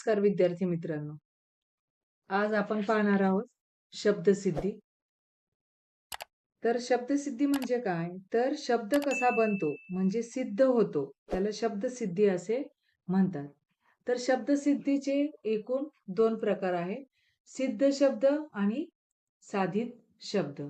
नमस्कार विद्यार्थी मित्रांनो. आज आपण पाहणार आहोत शब्दसिद्धी. तर शब्दसिद्धी म्हणजे काय? तर शब्द कसा बनतो? म्हणजे सिद्ध होतो. त्याला शब्दसिद्धी असे म्हणतात. तर शब्दसिद्धीचे एकूण दोन प्रकार आहेत. सिद्ध शब्द आणि साधित शब्द.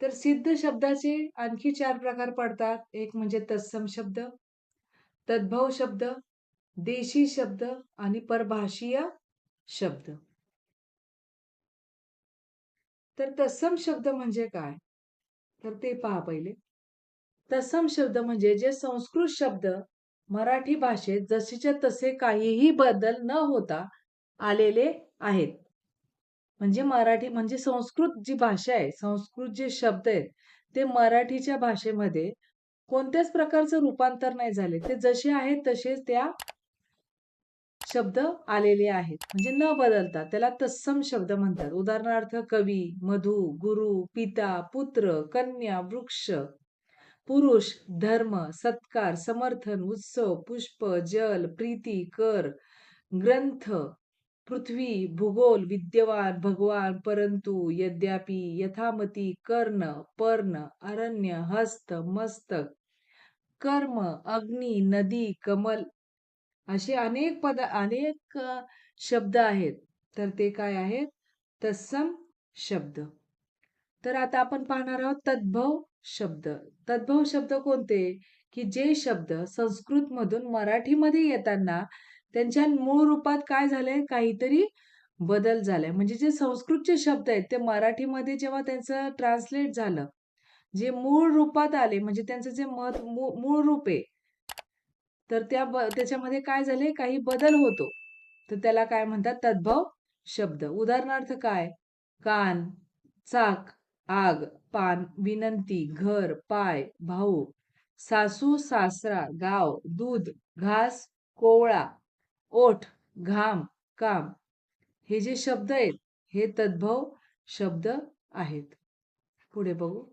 तर सिद्ध शब्दाचे आणखी चार प्रकार पडतात. एक म्हणजे तत्सम शब्द तद्भव शब्द देशी शब्द आणि परभाषीय शब्द. तर तत्सम शब्द म्हणजे काय? तर ते पहा पहिले. तत्सम शब्द म्हणजे जे संस्कृत शब्द मराठी भाषेत जसेच्या तसे काहीही बदल न होता आलेले आहेत. म्हणजे मराठी म्हणजे संस्कृत जी भाषा आहे संस्कृत जे शब्द आहेत ते मराठीच्या भाषेमध्ये कोणत्याच प्रकारचं रूपांतर नाही झाले. ते जसे आहेत तसेच त्या शब्द आलेले आहेत. म्हणजे न बदलता त्याला तत्सम शब्द म्हणतात. उदाहरणार्थ कवी मधु गुरु पिता पुत्र कन्या वृक्ष पुरुष धर्म सत्कार समर्थन उत्सव पुष्प जल प्रीती कर ग्रंथ पृथ्वी भूगोल विद्यवान भगवान परंतु यद्यापि यथामती कर्ण पर्ण अरण्य हस्त मस्तक कर्म अग्नी नदी कमल असे अनेक पद अनेक शब्द आहेत. तर ते काय आहेत? तत्सम शब्द. तर आता आपण पाहणार आहोत तद्भव शब्द. तद्भव शब्द कोणते? की जे शब्द संस्कृत मधून मराठीमध्ये येताना त्यांच्या मूळ रूपात काय झालंय? काहीतरी बदल झालाय. म्हणजे जे संस्कृतचे शब्द आहेत ते मराठीमध्ये जेव्हा त्यांचं ट्रान्सलेट झालं जे मूळ रूपात आले म्हणजे त्यांचं जे मत मूळ रूप आहे तर त्या त्याच्यामध्ये काय झाले काही बदल होतो. तर त्याला काय म्हणतात? तद्भव शब्द. उदाहरणार्थ काय? कान चाक आग पान विनंती घर पाय भाऊ सासू सासरा गाव दूध घास कोवळा ओठ घाम काम. हे जे शब्द आहेत हे तद्भव शब्द आहेत. पुढे बघू.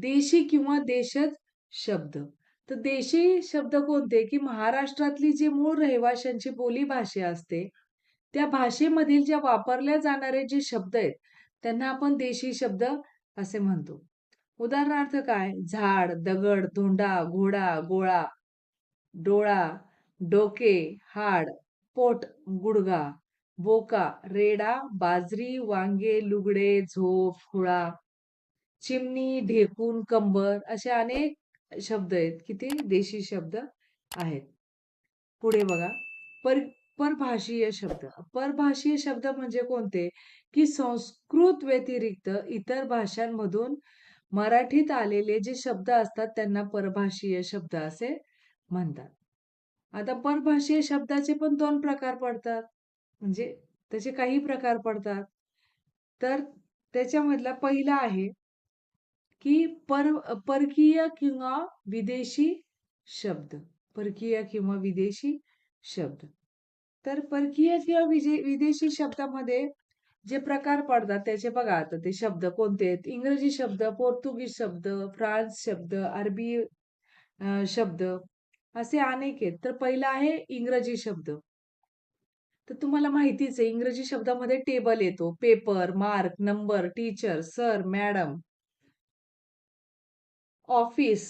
देशी किंवा देशज शब्द. तर देशी शब्द कोणते? की महाराष्ट्रातली जी मूळ रहिवाशांची बोली भाषा असते त्या भाषेमधील ज्या वापरल्या जाणारे जे शब्द आहेत त्यांना आपण देशी शब्द असे म्हणतो. उदाहरणार्थ काय? झाड दगड धोंडा घोडा गोळा डोळा डोके हाड पोट गुडगा बोका रेडा बाजरी वांगे लुगडे झोप हुळा चिमणी ढेकून कंबर असे अनेक शब्द आहेत. किती? देशी शब्द आहेत. पुढे बघा. पर परभाषीय शब्द. परभाषीय शब्द म्हणजे कोणते? की संस्कृत व्यतिरिक्त इतर भाषांमधून मराठीत आलेले जे शब्द असतात त्यांना परभाषीय शब्द असे म्हणतात. आता परभाषीय शब्दाचे पण दोन प्रकार पडतात. म्हणजे त्याचे काही प्रकार पडतात. तर त्याच्यामधला पहिला आहे की पर परकीय किंवा विदेशी शब्द. परकीय किंवा विदेशी शब्द. तर परकीय किंवा विदेशी शब्दामध्ये जे प्रकार पडतात त्याचे बघा आता ते शब्द कोणते आहेत? इंग्रजी शब्द पोर्तुगीज शब्द फ्रान्स शब्द अरबी शब्द असे अनेक आहेत. तर पहिला आहे इंग्रजी शब्द. तर तुम्हाला माहितीच आहे इंग्रजी शब्दामध्ये टेबल येतो. Paper mark number teacher sir madam office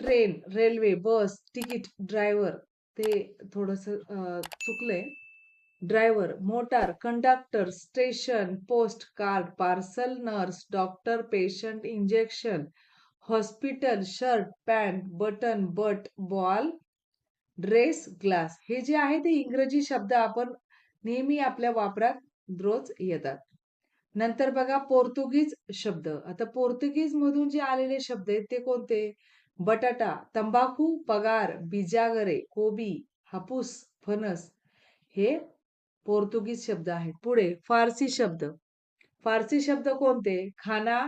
train railway bus ticket driver ते थोडस चुकलंय. Driver motor conductor station post card parcel nurse doctor patient injection hospital shirt pant button bat ball dress glass. हे जे आहे ते इंग्रजी शब्द आपण नेहमी आपल्या वापरात रोज येतात. नंतर बघा पोर्तुगीज शब्द. आता पोर्तुगीज मधून जे आलेले शब्द आहेत ते कोणते? बटाटा तंबाखू पगार बिजागरे कोबी हापूस फणस हे पोर्तुगीज शब्द आहेत. पुढे फारसी शब्द. फारसी शब्द कोणते? खाना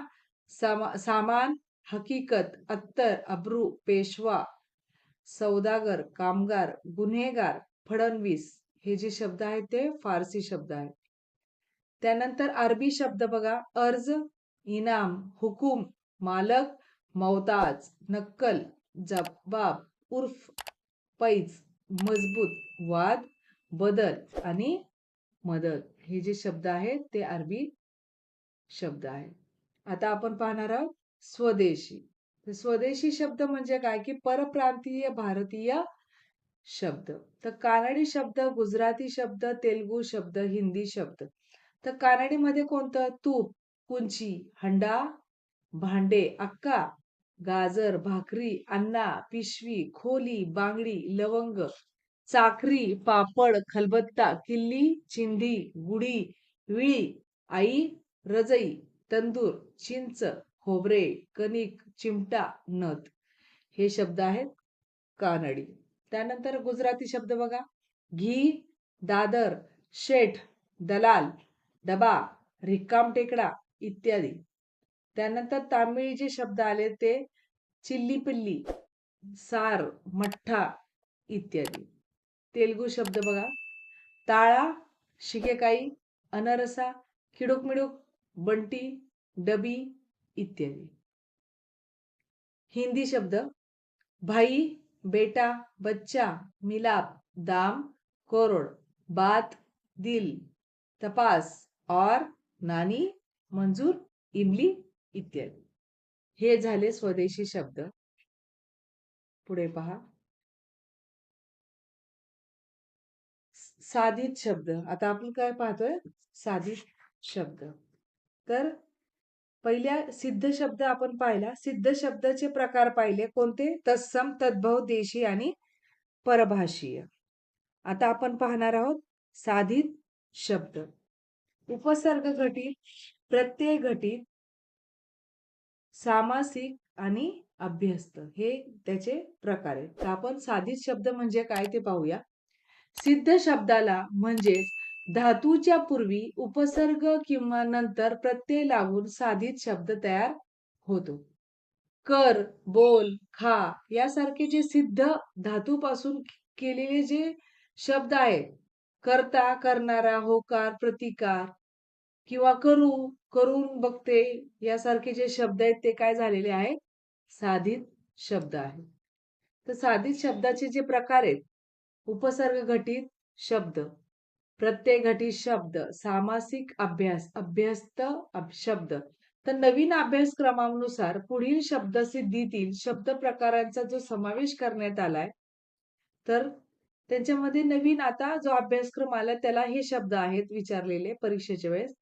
सामा, सामान हकीकत अत्तर अब्रू पेशवा सौदागर कामगार गुन्हेगार फडणवीस हे जे शब्द आहेत ते फारसी शब्द आहेत. त्यानंतर अरबी शब्द बघा. अर्ज इनाम हुकुम मालक मौताज नक्कल जबाब उर्फ पैज मजबूत वाद बदल आणि मदत हे जे शब्द आहेत ते अरबी शब्द आहेत. आता आपण पाहणार आहोत स्वदेशी. स्वदेशी शब्द म्हणजे काय? की परप्रांतीय भारतीय शब्द. तर कानडी शब्द गुजराती शब्द तेलगू शब्द हिंदी शब्द. तर कानडीमध्ये कोणतं? तूप कुंची हंडा भांडे अक्का गाजर भाकरी अन्ना पिशवी खोली बांगडी लवंग चाकरी पापड खलबत्ता किल्ली चिंधी गुढी विळी आई रजई तंदूर चिंच खोबरे कणिक चिमटा नथ. हे शब्द आहेत कानडी. त्यानंतर गुजराती शब्द बघा. घी दादर शेठ दलाल डबा रिकाम टेकडा इत्यादी. त्यानंतर तामिळी जे शब्द आले ते चिल्ली पिल्ली सार मठ्ठा इत्यादी. तेलगू शब्द बघा. ताळा शिकेकाई अनरसा खिडूक मिडूक बंटी डबी इत्यादी. हिंदी शब्द भाई बेटा बच्चा मिलाप दाम कोरोड बात दिल तपास और नानी मंजूर इमली इत्यादी. हे झाले स्वदेशी शब्द. पुढे पहा. साधित शब्द. आता आपण काय पाहतोय? साधित शब्द. तर पहिल्या सिद्ध शब्द आपण पाहिला. सिद्ध शब्दाचे प्रकार पाहिले कोणते? तत्सम तद्भव देशी आणि परभाषीय. आता आपण पाहणार आहोत साधित शब्द. उपसर्ग घटित प्रत्यय घटित सामासिक आणि अभ्यस्त. हे त्याचे प्रकार आहेत. तर आपण साधित शब्द म्हणजे काय ते पाहूया. सिद्ध शब्दाला म्हणजेच धातूच्या पूर्वी उपसर्ग किंवा नंतर प्रत्यय लागून साधित शब्द तयार होतो. कर बोल खा यासारखे जे सिद्ध धातूपासून केलेले जे शब्द आहेत. करता करणारा होकार प्रतिकार किंवा करू करून बघते यासारखे जे शब्द आहेत ते काय झालेले आहेत? साधित शब्द आहेत. तर साधित शब्दाचे जे प्रकार आहेत उपसर्ग घटित शब्द प्रत्यय घटित शब्द सामासिक अभ्यास अभ्यस्त शब्द. तर नवीन अभ्यासक्रमानुसार पुढील शब्द सिद्धीतील शब्द प्रकारांचा जो समावेश करण्यात आलाय तर त्यांच्यामध्ये नवीन आता जो अभ्यासक्रम आला त्याला हे शब्द आहेत विचारलेले परीक्षेच्या वेळेस.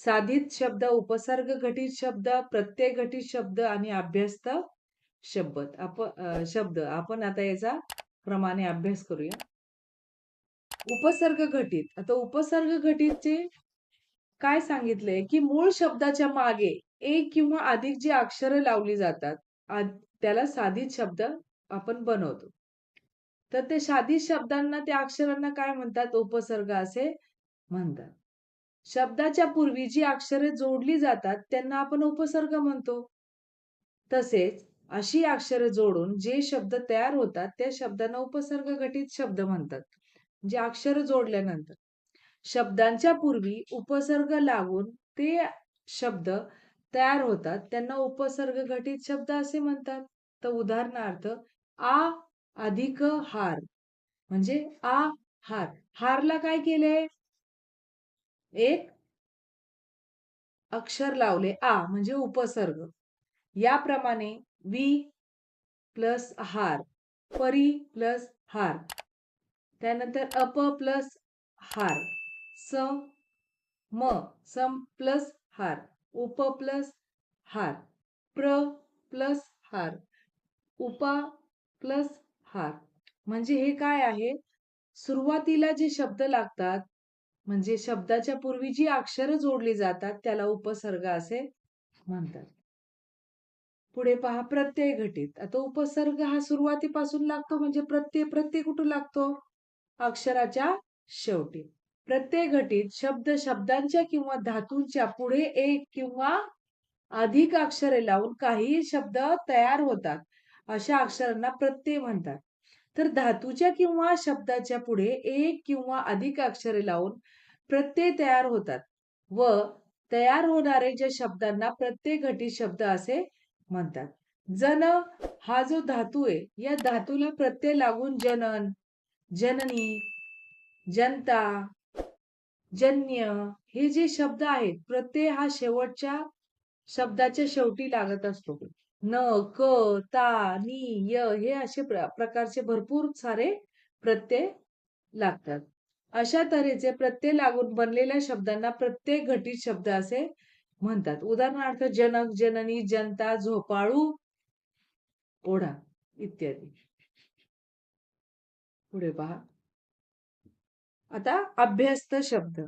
साधित शब्द उपसर्ग घटित शब्द प्रत्यय घटित शब्द आणि अभ्यस्त शब्द. आप शब्द. आपण आता याचा प्रमाणे अभ्यास करूया. उपसर्ग घटित. आता उपसर्ग घटितचे काय सांगितलंय? की मूळ शब्दाच्या मागे एक किंवा अधिक जी अक्षरं लावली जातात त्याला साधित शब्द आपण बनवतो. तर ते साधित शब्दांना त्या अक्षरांना काय म्हणतात? उपसर्ग असे म्हणतात. शब्दाच्या पूर्वी जी अक्षरे जोडली जातात त्यांना आपण उपसर्ग म्हणतो. तसेच अशी अक्षरे जोडून जे शब्द तयार होतात त्या शब्दांना उपसर्ग घटित शब्द म्हणतात जे अक्षर जोडल्यानंतर. शब्दांच्या पूर्वी उपसर्ग लागून ते शब्द तयार होतात त्यांना उपसर्ग घटित शब्द असे म्हणतात. तर उदाहरणार्थ आ अधिक हार म्हणजे आ हार. हारला काय केले एक अक्षर लावले आ म्हणजे उपसर्ग. याप्रमाणे वी प्लस हार परी प्लस हार. त्यानंतर अप प्लस हार स म सम प्लस हार उप प्लस हार प्र प्लस हार उपा प्लस हार. म्हणजे हे काय आहे? सुरुवातीला जे शब्द लागतात म्हणजे शब्दाच्या पूर्वी जी अक्षरं जोडली जातात त्याला उपसर्ग असे म्हणतात. पुढे पहा प्रत्यय घटित. आता उपसर्ग हा सुरुवातीपासून लागतो म्हणजे प्रत्यय प्रत्यय कुठं लागतो? अक्षराच्या शेवटी. प्रत्यय घटित शब्द शब्दांच्या किंवा धातूंच्या पुढे एक किंवा अधिक अक्षरे लावून काही शब्द तयार होतात. अशा अक्षरांना प्रत्यय म्हणतात. तर धातूच्या किंवा शब्दाच्या पुढे एक किंवा अधिक अक्षरे लावून प्रत्यय तयार होतात व तयार होणारे ज्या शब्दांना प्रत्यय घटित शब्द असे म्हणतात. जन हा जो धातू आहे या धातूला प्रत्यय लागून जनन जननी जनता जन्य हे जे शब्द आहेत प्रत्यय हा शेवटच्या शब्दाच्या शेवटी लागत असतो. न क ता नि य हे असे प्र- प्रकारचे भरपूर सारे प्रत्यय लागतात. अशा तऱ्हेचे प्रत्यय लागून बनलेल्या शब्दांना प्रत्यय घटित शब्द असे म्हणतात. उदाहरणार्थ जनक जननी जनता झोपाळू ओढा इत्यादी. पुढे पहा. आता अभ्यस्त शब्द.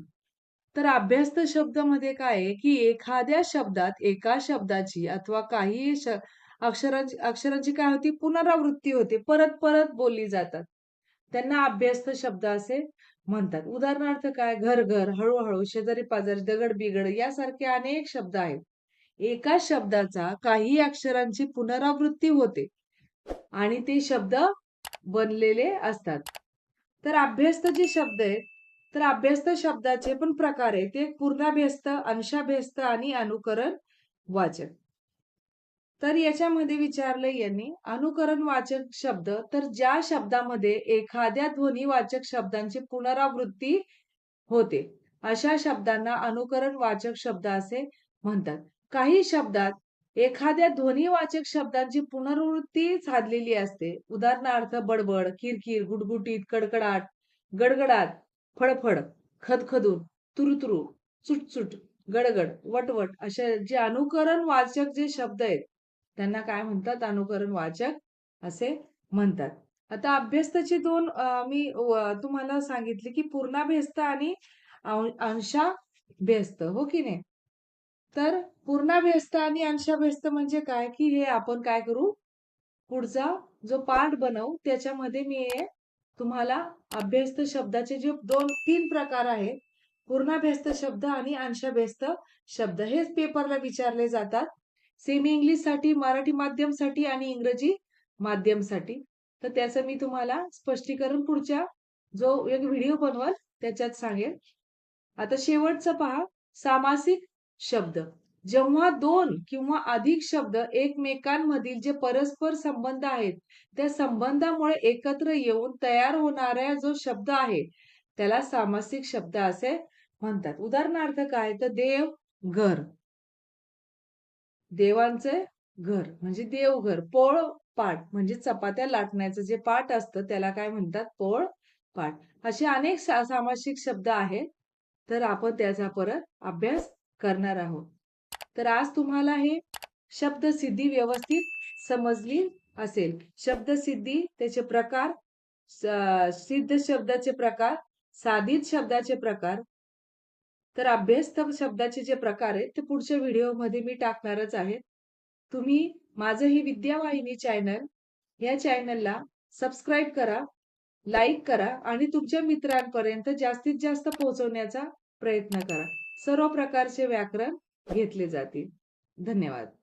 तर अभ्यस्त शब्दमध्ये काय आहे की एखाद्या शब्दात एका शब्दाची अथवा काही श- अक्षरांची अक्षरांची काय होती? पुनरावृत्ती होते. परत परत बोलली जातात. त्यांना अभ्यस्त शब्द असे म्हणतात. उदाहरणार्थ काय? घर घर हळूहळू शेजारी पाजारी दगड बिगड यासारखे अनेक शब्द आहेत. एका शब्दाचा काही अक्षरांची पुनरावृत्ती होते आणि ते शब्द बनलेले असतात. तर अभ्यस्त जे शब्द आहेत तर अभ्यस्त शब्दाचे पण प्रकार आहेत. ते पूर्णाभ्यस्त अंशाभ्यस्त आणि अनुकरण वाचक तर याच्यामध्ये विचारले यांनी अनुकरण वाचक शब्द तर ज्या शब्दामध्ये एखाद्या ध्वनिवाचक शब्दांची पुनरावृत्ती होते अशा शब्दांना अनुकरण वाचक शब्द असे म्हणतात. काही शब्दात एखाद्या ध्वनिवाचक शब्दांची पुनरावृत्ती साधलेली असते. उदाहरणार्थ बडबड किरकिर गुटगुटीत कडकडाट गडगडाट फडफड खदखदून तुरुतुरु चुटचुट गडगड वटवट असे जे अनुकरण वाचक जे शब्द आहेत त्यांना काय म्हणतात? अनुकरण वाचक असे म्हणतात. आता अभ्यस्ताचे दोन मी तुम्हाला सांगितले की पूर्णाभ्यस्त आणि अंशा अंशाभ्यस्त हो की नाही? तर पूर्णाभ्यस्त आणि अंशाभ्यस्त म्हणजे काय? की हे आपण काय करू? पुढचा जो पार्ट बनवू त्याच्यामध्ये मी हे तुम्हाला अभ्यस्त शब्दाचे जे दोन तीन प्रकार आहेत पूर्णाभ्यस्त शब्द आणि अंशाभ्यस्त शब्द हेच पेपरला विचारले जातात. सेमी इंग्लिशसाठी मराठी माध्यमसाठी आणि इंग्रजी माध्यमसाठी. तर त्याचं मी तुम्हाला स्पष्टीकरण पुढच्या जो एक व्हिडिओ बनवल त्याच्यात सांगेल आता शेवटचं पहा सामासिक शब्द. जेव्हा दोन किंवा अधिक शब्द एकमेकांमधील जे परस्पर संबंध आहेत त्या संबंधामुळे एकत्र येऊन तयार होणारा जो शब्द आहे त्याला सामासिक शब्द असे म्हणतात. उदाहरणार्थ काय? तर देव घर. देवांचे घर म्हणजे देवघर. पोळ पाठ म्हणजे चपात्या लाटण्याचं जे पाठ असतं त्याला काय म्हणतात? पोळ पाठ असे अनेक सामासिक शब्द आहेत. तर आपण त्याचा परत अभ्यास करणार आहोत. तर आज तुम्हाला हे शब्दसिद्धी व्यवस्थित समजली असेल. शब्दसिद्धी त्याचे प्रकार सिद्ध शब्दाचे प्रकार साधित शब्दाचे प्रकार तर अभ्यस्त शब्दाचे जे प्रकार आहेत ते पुढच्या व्हिडिओमध्ये मी टाकणारच आहे. तुम्ही माझं ही विद्यावाहिनी चॅनल या चॅनलला सबस्क्राईब करा लाईक करा आणि तुमच्या मित्रांपर्यंत जास्तीत जास्त पोहोचवण्याचा प्रयत्न करा. सर्व प्रकारचे व्याकरण घेतले जातील. धन्यवाद.